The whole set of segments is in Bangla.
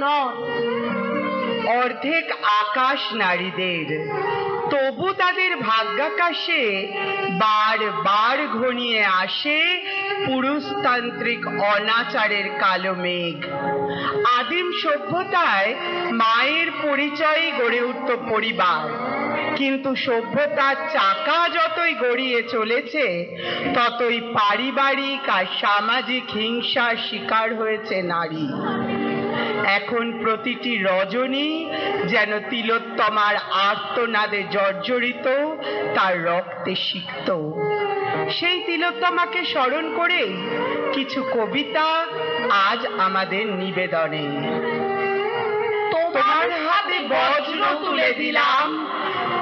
নর। অর্ধেক আকাশ নারীদের, তবু তাদের ভাগ্যাকাশে বার বার ঘনিয়ে আসে পুরুষতান্ত্রিক অনাচারের কালো মেঘ। আদিম সভ্যতায় মায়ের পরিচয়ে গড়ে উঠত পরিবার। কিন্তু সভ্যতার চাকা যতই গড়িয়ে চলেছে, ততই পারিবারিক আর সামাজিক হিংসার শিকার হয়েছে নারী। এখন প্রতিটি রজনী যেন তিলোত্তমার আর্তনাদে জর্জরিত, তার রক্তে সিক্ত। সেই তিলোত্তমাকে স্মরণ করেই কিছু কবিতা আজ আমাদের নিবেদনে। তোমার হাতে বজ্র তুলে দিলাম,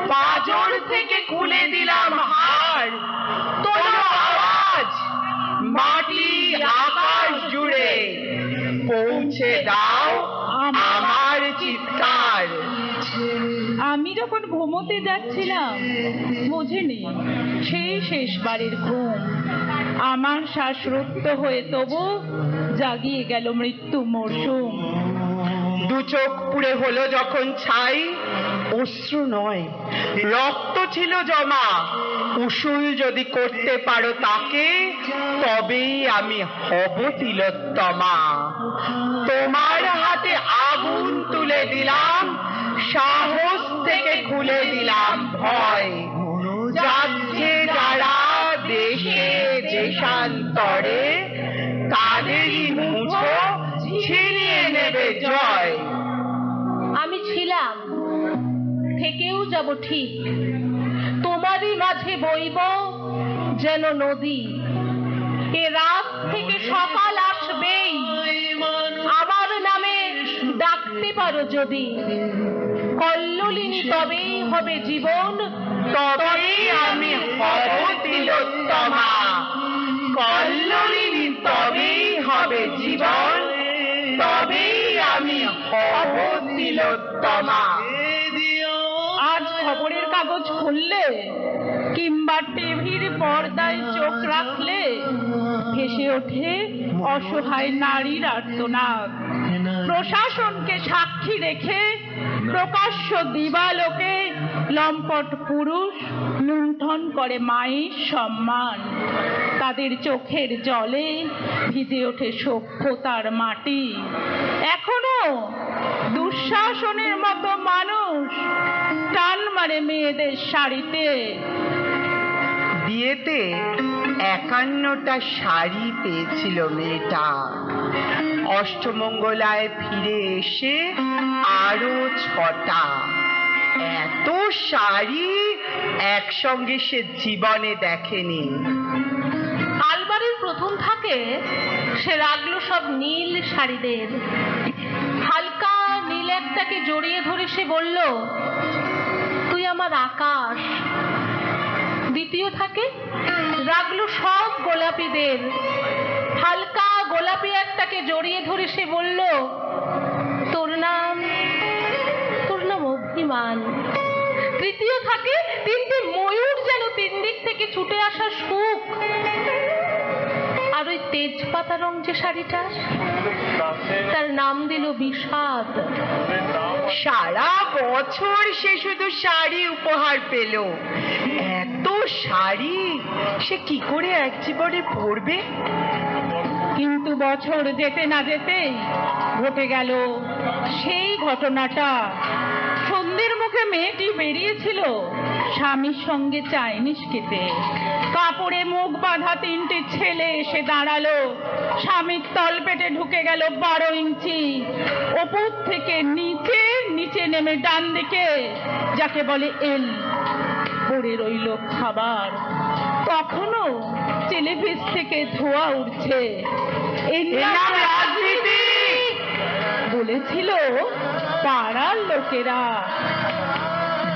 পাজর থেকে খুলে দিলাম হার। তোর আওয়াজ, মাটি আকাশ জুড়ে পৌঁছে দাও। ঘুমোতে যাচ্ছিলাম। বুঝিনি, সেই শেষবারের ঘুম। আমার শ্বাসরুদ্ধ হয়ে তবু জাগিয়ে গেল মৃত্যু মরশুম। দু চোখ পুড়ে হলো যখন ছাই। অশ্রু নয়, রক্ত ছিল জমা। উসুল যদি করতে পারো তাকে, তবেই আমি হব তিলোত্তমা। তোমার হাতে আগুন তুলে দিলাম, সাহস থেকে খুলে দিলাম ভয়। যারা দেশে দেশান্তরে, তাদেরই মুঠো ছিনিয়ে নেবে জয়। আমি ছিলাম, থেকেও যাব ঠিক। তোমারই মাঝে বইব যেন নদী। এ রাত থেকে সকাল আসবেই। আমার নামে ডাকতে পারো যদি। কল্লোলিনী তবেই হবে জীবন, তবেই আমি হব তিলোত্তমা। কল্লোলিনী তবেই হবে জীবন, তবেই আমি হব তিলোত্তমা। কাগজ খুললে কিংবা টিভির পর্দায় চোখ রাখলে ভেসে ওঠে অসহায় নারীর আর্তনাদ। প্রশাসনকে সাক্ষী রেখে প্রকাশ্য দিবালোকে লম্পট পুরুষ লুণ্ঠন করে মায়ের সম্মান। তাদের চোখের জলে ভিজে ওঠে সভ্যতার মাটি। এখনও দুঃশাসনের মতো মানুষ টান মারে মেয়েদের শাড়িতে। বিয়েতে একান্নটা শাড়ি পেয়েছিল মেয়েটা। অষ্টমঙ্গলায় ফিরে এসে আরও ছটা। এত শাড়ি একসঙ্গে সে জীবনে দেখেনি। আলমারির প্রথম থাকে সে রাখল সব নীল শাড়িদের। একটাকে জড়িয়ে ধরে সে বলল, তুই আমার আকাশ। দ্বিতীয় থাকে রাখল সব গোলাপিদের। হালকা গোলাপি একটাকে জড়িয়ে ধরে সে বলল, তোর নাম তোর নাম অভিমান। তৃতীয় থাকে, তিনটে ময়ূর যেন তিন দিক থেকে ছুটে তেজপাতা রং যে শাড়িটা তার নাম দিল বিষাদ। সারা বছর সে শুধু শাড়ি উপহার পেল। এত শাড়ি সে কি করে এক জীবনে পরবে? কিন্তু বছর যেতে না যেতেই ঘটে গেল সেই ঘটনাটা। সন্ধ্যের মুখে মেয়েটি বেরিয়েছিল স্বামীর সঙ্গে চাইনিজ খেতে কাপড়ে মুখ বাঁধা তিনটে ছেলে এসে দাঁড়াল। স্বামীর তলপেটে ঢুকে গেল বারো ইঞ্চি। ওপর থেকে নিচে নিচে নেমে ডান দিকে যাকে বলে এল। পড়ে রইল খাবার। তখনও টেলিভিশ থেকে ধোয়া উঠছে রাজনীতি! বলেছিল পাড়ার লোকেরা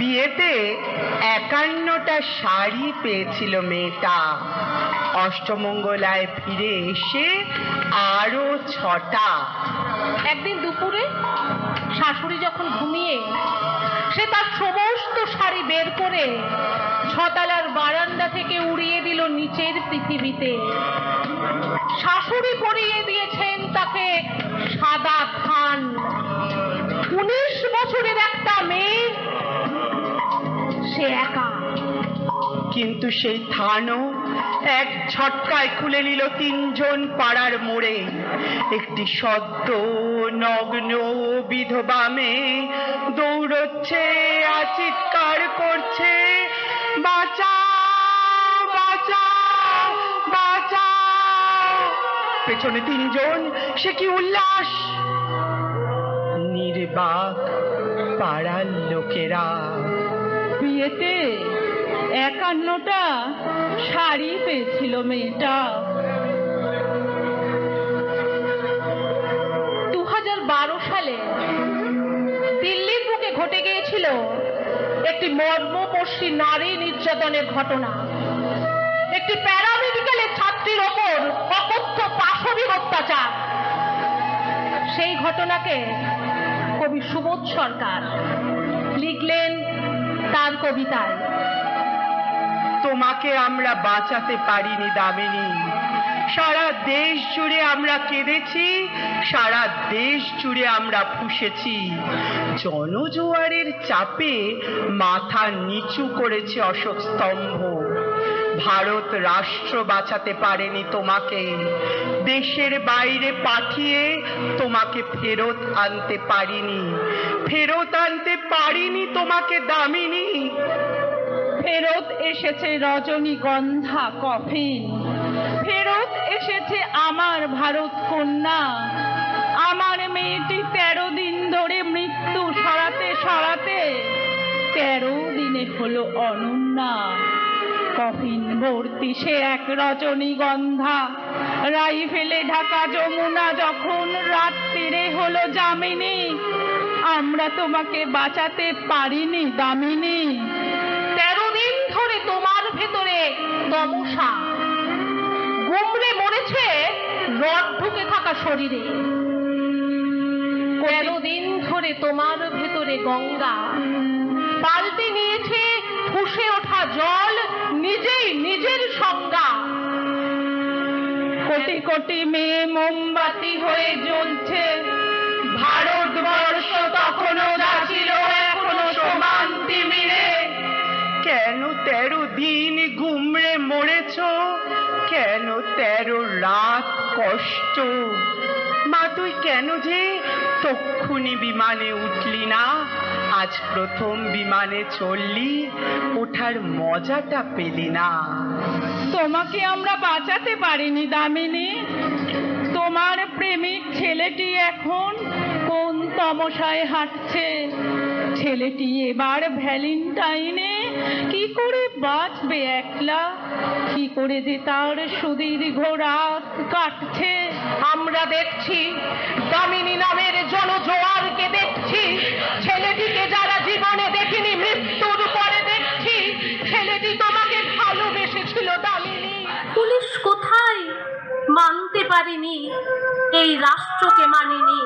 বিয়েতে একান্নটা শাড়ি পেয়েছিল মেয়েটা। অষ্টমঙ্গলায় ফিরে এসে আরও ছটা। একদিন দুপুরে শাশুড়ি যখন ঘুমিয়ে, সে তার সমস্ত শাড়ি বের করে ছতলার বারান্দা থেকে উড়িয়ে দিল নিচের পৃথিবীতে। শাশুড়ি পরিয়ে দিয়েছেন তাকে সাদা খান উনিশ বছরের মেয়ে সে একা। কিন্তু সেই থানও এক ছটকায় খুলে নিল তিনজন পাড়ার মোড়ে। একটি সদ্য নগ্ন বিধবা মেয়ে দৌড়চ্ছে আর চিৎকার করছে বাঁচাও বাঁচাও বাঁচাও পেছনে তিনজন, সে কি উল্লাস? নির্বাক পাড়ার লোকেরা বিয়েতে একান্নটা শাড়ি পেয়েছিল মেয়েটা। দু বারো সালে দিল্লির বুকে ঘটে গিয়েছিল একটি মর্মপর্শী নারী নির্যাতনের ঘটনা। একটি প্যারামেডিক্যালের ছাত্রীর ওপর অকথ্য পাশবিক অত্যাচার। সেই ঘটনাকে কবি সুবোধ সরকার লিখলেন তার কবিতায়। তোমাকে আমরা বাঁচাতে পারিনি দামিনী। সারা দেশ জুড়ে আমরা কেঁদেছি, সারা দেশ জুড়ে আমরা ফুসেছি জনজোয়ারের চাপে মাথা নিচু করেছে অশোক স্তম্ভ। ভারত রাষ্ট্র বাঁচাতে পারেনি তোমাকে। দেশের বাইরে পাঠিয়ে তোমাকে ফেরত আনতে পারিনি। ফেরত আনতে পারিনি তোমাকে দামিনী। ফেরত এসেছে রজনীগন্ধা কফিন। ফেরত এসেছে আমার ভারত কন্যা। আমার মেয়েটি তেরো দিন ধরে মৃত্যু সরাতে সরাতে তেরো দিনে হলো অনন্যা। কফিন ভর্তি সে এক রজনীগন্ধা। রাইফেলে ঢাকা যমুনা যখন রাত্রিরে হলো জামিনী আমরা তোমাকে বাঁচাতে পারিনি দামিনী। তেরো দিন ধরে তোমার ভেতরে তমসা। গুমড়ে মরেছে রড ঢুকে থাকা শরীরে। তেরো দিন ধরে তোমার ভেতরে গঙ্গা। পাল্টে নিয়েছে ফুসে ওঠা জল নিজেই নিজের সংজ্ঞা। কোটি কোটি মেয়ে মোমবাতি হয়ে জ্বলছে। ভারতবর্ষ তখনও যাচ্ছিল এখনও সমান তিমিরে কেন তেরো দিন গুমড়ে মরেছ? কেন তেরো রাত কষ্ট? মা, তুই কেন যে তক্ষুনি বিমানে উঠলি না? আজ প্রথম বিমানে চললি ওঠার মজাটা পেলি না। তোমাকে আমরা বাঁচাতে পারিনি দামিনী। তোমার প্রেমিক ছেলেটি এখন কোন তমসায় হাঁটছে? ছেলেটি এবার ভ্যালেন্টাইনে কি করে বাঁচবে একলা? কি করে যে তার সুদীর্ঘ রাত কাটছে? আমরা দেখছি দামিনী নামের জনজোয়ারকে পারিনি, এই রাষ্ট্রকে মানিনি।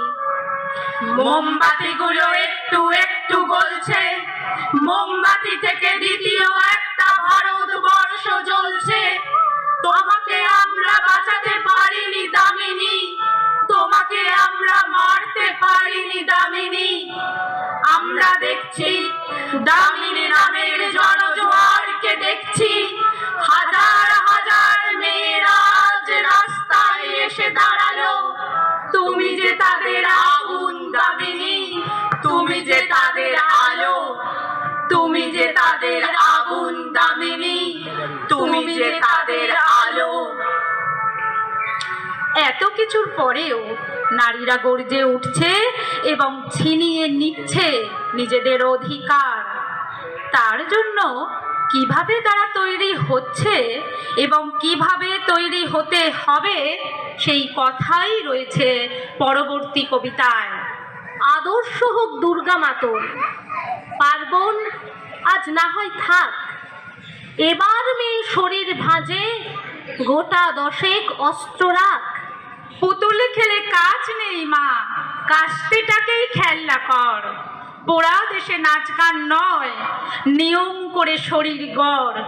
মোমবাতিগুলো একটু একটু গলছে, মোমবাতি থেকে দ্বিতীয় একটা ভারতবর্ষ জ্বলছে। তোমাকে আমরা বাঁচাতে পারিনি, দামিনী। তোমাকে আমরা মারতে পারিনি, দামিনী। আমরা দেখছি, দামিনী নামের জনজোয়ারকে দেখছি। হাজার তাদের আগুন দামিনী তুমি যে তাদের আলো, তুমি যে তাদের আগুন দামিনী, তুমি যে তাদের আলো। এত কিছুর পরেও নারীরা গর্জে উঠছে এবং ছিনিয়ে নিচ্ছে নিজেদের অধিকার। তার জন্য কীভাবে তারা তৈরি হচ্ছে এবং কীভাবে তৈরি হতে হবে সেই কথাই রয়েছে পরবর্তী কবিতায়। আদর্শ হোক দুর্গা মাতর, পার্বণ আজ না হয় থাক, এবার মেয়ে শরীর ভাঁজে, গোটা দশেক অস্ত্র রাখ। পুতুল খেলে কাজ নেই মা, কাস্তেটাকেই খেলনা কর। পোড়া দেশে নাচ গান নয়, নিয়ম করে শরীর গড়।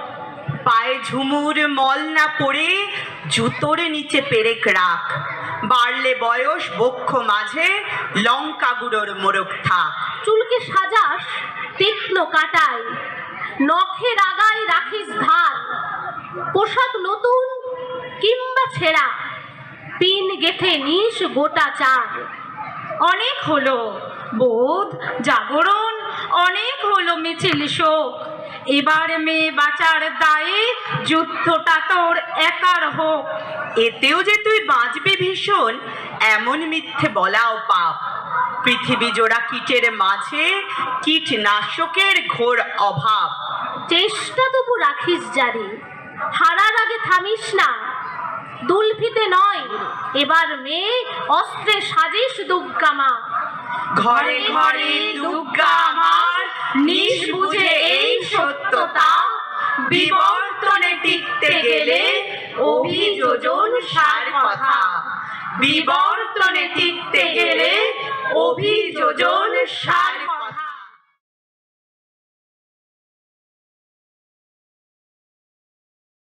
পায়ে ঝুমুর মল না পড়ে জুতোর নিচে পেরেক রাখ। বাড়লে বয়স বক্ষ মাঝে লঙ্কা গুঁড়োর মোরগ থাক। চুলকে সাজাস তীক্ষ্ণ কাটায়, নখের আগায় রাখিস ধার। পোশাক নতুন কিংবা ছেঁড়া, পিন গেথে নিস গোটা চার অনেক হলো বোধ জাগরণ, অনেক হলো মিছিল শোক। এবার মেয়ে বাঁচার দায়ে যুদ্ধটা তোর একার হোক। এতেও যে তুই বাঁচবি ভীষণ, এমন মিথ্যে বলাও পাপ। পৃথিবী জোড়া কীটের মাঝে কীটনাশকের ঘোর অভাব। চেষ্টা তবু রাখিস জারি, হারার আগে থামিস না। দুলফিতে নয়, এবার মেয়ে অস্ত্রে সাজিস দুগ্গামা। ঘরে ঘরে দুর্গা আমার। নিজ বুঝে এই সত্যতা। বিবর্তনে টিকতে গেলে অভিযোজন সার কথা। বিবর্তনে টিকতে গেলে অভিযোজন সার